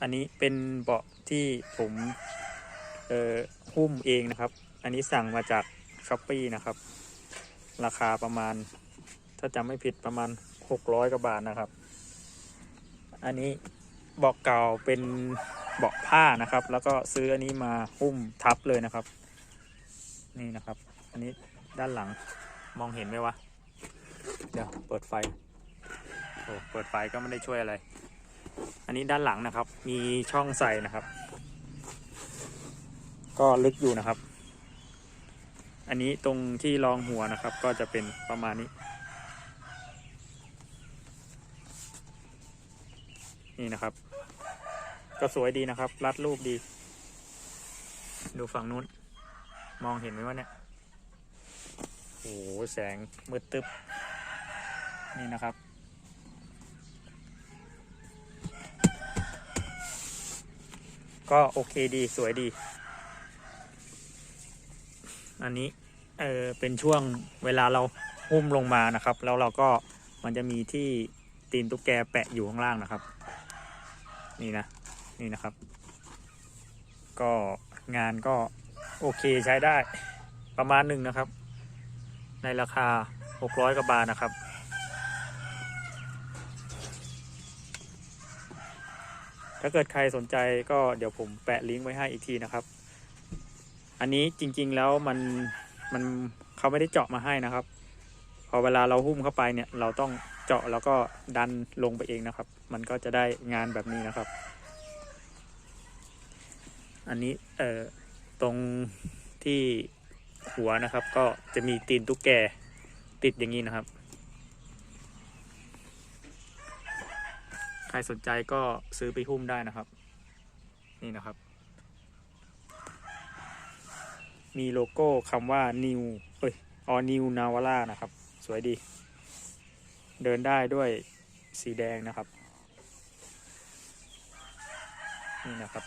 อันนี้เป็นเบาะที่ผมเอ่อหุ้มเองนะครับ อันนี้สั่งมาจากช้อปปีนะครับ ราคาประมาณ ถ้าจำไม่ผิดประมาณ 600กว่าบาทนะครับ อันนี้เบาะเก่าเป็นเบาะผ้านะครับ แล้วก็ซื้ออันนี้มาหุ้มทับเลยนะครับ นี่นะครับ อันนี้ด้านหลังมองเห็นไหมวะ เดี๋ยวเปิดไฟ โอ้ เปิดไฟก็ไม่ได้ช่วยอะไร อันนี้ด้านหลังนะครับ มีช่องใส่นะครับ ก็ลึกอยู่นะครับ อันนี้ตรงที่รองหัวนะครับ ก็จะเป็นประมาณนี้ นี่นะครับ ก็สวยดีนะครับ รัดรูปดี ดูฝั่งนู้น มองเห็นไหมว่าเนี่ยโอ้โหแสงมืดตึ๊บนี่นะครับ ก็โอเคดีสวยดี อันนี้เออเป็นช่วงเวลาเราหุ้มลงมานะครับ แล้วเราก็มันจะมีที่ตีนตุ๊กแกแปะอยู่ข้างล่างนะครับ นี่นะนี่นะครับ ก็งานก็โอเคใช้ได้ประมาณหนึ่งนะครับ ในราคา 600กว่าบาทนะครับ ถ้าเกิดใครสนใจก็เดี๋ยวผมแปะลิงก์ไว้ให้อีกทีนะครับ อันนี้จริงๆแล้วมันมันเขาไม่ได้เจาะมาให้นะครับ พอเวลาเราหุ้มเข้าไปเนี่ยเราต้องเจาะแล้วก็ดันลงไปเองนะครับ มันก็จะได้งานแบบนี้นะครับ อันนี้เอ่อตรงที่หัวนะครับ ก็จะมีตีนตุ๊กแกติดอย่างนี้นะครับ ใครสนใจก็ซื้อไปหุ้มได้นะครับ นี่นะครับ มีโลโก้คำว่า New เอ้ยออ New Navara นะครับ สวยดี เดินได้ด้วยสีแดงนะครับ นี่นะครับ